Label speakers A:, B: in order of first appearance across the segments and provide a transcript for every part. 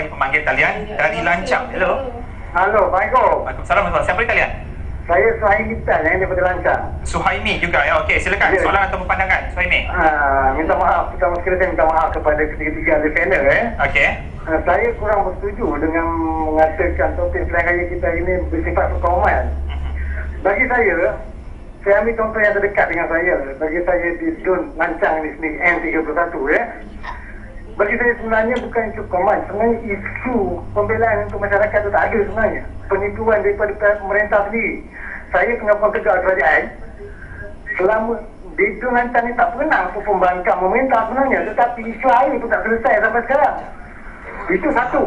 A: lagi pemanggil talian dari Lancang. Hello.
B: Halo, Assalamualaikum.
A: Waalaikumsalam. warahmatullahi. Siapa di talian?
B: Saya Suhaimi Tan yang daripada Lancang.
A: Suhaimi juga ya. Okey, silakan.
B: Ya.
A: Soalan atau pandangan, Suhaimi.
B: Uh, minta maaf, pertama sekali saya minta maaf kepada ketiga-tiga listener eh.
A: Okey.
B: Uh, saya kurang bersetuju dengan mengatakan topik pilihan raya kita ini bersifat perkauman. Bagi saya, saya ambil contoh yang terdekat dengan saya. Bagi saya di Dun Lancang ni sendiri, N31 ya. Bagi saya sebenarnya bukan isu koman. Sebenarnya isu pembelaan untuk masyarakat itu tak ada sebenarnya. Penipuan daripada pemerintah sendiri. Saya kena tegak kerajaan. Selama Dun Lancang ni tak pernah pun bangkang pemerintah sebenarnya. Tetapi isu air pun tak selesai sampai sekarang. Itu satu.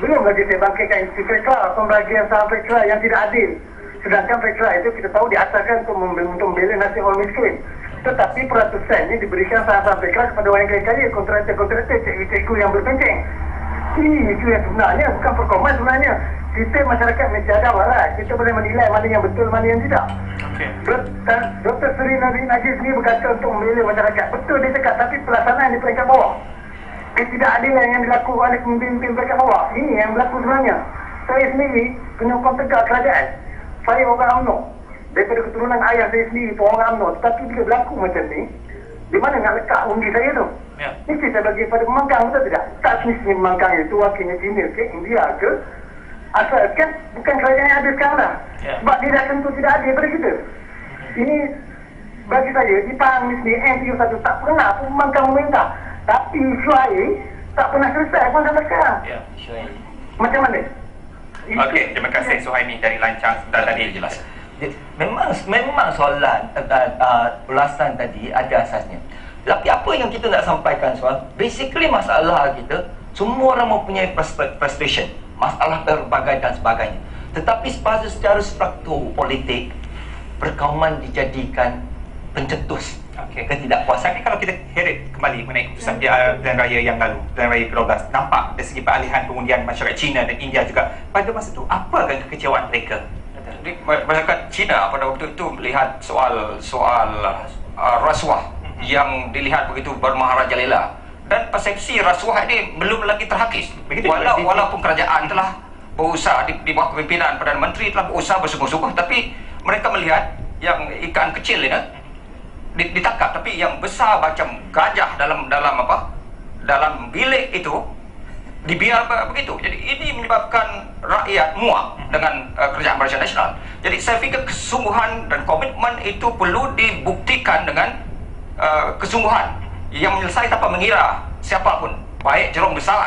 B: Belum lagi saya bangkitkan isu fekla, pembagian saham fekla yang tidak adil. Sedangkan fekla itu kita tahu membela, untuk membela nasib orang miskin. Tetapi peratusan ini diberikan saham-saham fekla kepada orang yang kaya-kaya, kontraktor-kontraktor, cikgu-cikgu yang berpencing. Ini isu yang sebenarnya, bukan perkoman sebenarnya. Kita masyarakat Malaysia ada waras. Kita boleh menilai mana yang betul, mana yang tidak.
A: Okey.
B: Dr. Dr. Seri Nabi Najis ni berkata untuk membela masyarakat. Betul dia cakap tapi pelaksanaan di peringkat bawah. Ketidakadilan yang dilakukan oleh pemimpin peringkat bawah. Ini yang berlaku sebenarnya. Saya sendiri penyokong tegak kerajaan. Saya orang UMNO. Daripada keturunan ayah saya sendiri pun orang UMNO. Tetapi bila berlaku macam ni, di mana nak letak undi saya tu?
A: Ya.
B: Mesti saya bagi pada pemangkang betul tidak? Tak semestinya pemangkang itu wakilnya China ke India ke Asalkan bukan kerajaan yang ada sekarang dah.
A: Ya.
B: Sebab dia dah tentu tidak ada daripada kita. Ini bagi saya di Pahang ni sendiri NTU1 tak pernah pun membangkang pemerintah. Tapi isu air tak pernah selesai pun sampai sekarang.
A: Ya.
B: Macam mana?
A: Okey, terima kasih Suhaimi dari Lancang dan tadi jelas.
C: Dia- memang memang soalan uh, uh, ulasan tadi ada asasnya. Tapi apa yang kita nak sampaikan soal basically masalah kita semua orang mempunyai frustra- frustration, masalah pelbagai dan sebagainya. Tetapi sepada secara struktur politik perkauman dijadikan pencetus
A: Okey.
C: ketidakpuasan.
A: Kalau kita heret kembali mengenai keputusan uh, pilihan raya yang lalu, pilihan raya ke-12, nampak dari segi peralihan pengundian masyarakat Cina dan India juga. Pada masa itu, apa kekecewaan mereka?
D: Jadi masyarakat Cina pada waktu itu melihat soal soal uh, rasuah yang dilihat begitu bermaharajalela. Dan persepsi rasuah ini belum lagi terhakis.
A: Begitu
D: Walau,
A: di-
D: walaupun kerajaan telah berusaha di, di bawah kepimpinan Perdana Menteri telah berusaha bersungguh-sungguh tapi mereka melihat yang ikan kecil ini di- ditangkap. Tapi yang besar macam gajah dalam dalam apa? Dalam bilik itu dibiar be- begitu. Jadi ini menyebabkan rakyat muak dengan uh, kerajaan Malaysia Nasional. Jadi saya fikir kesungguhan dan komitmen itu perlu dibuktikan dengan uh, kesungguhan yang menyelesaikan tanpa mengira siapapun, baik jerung besar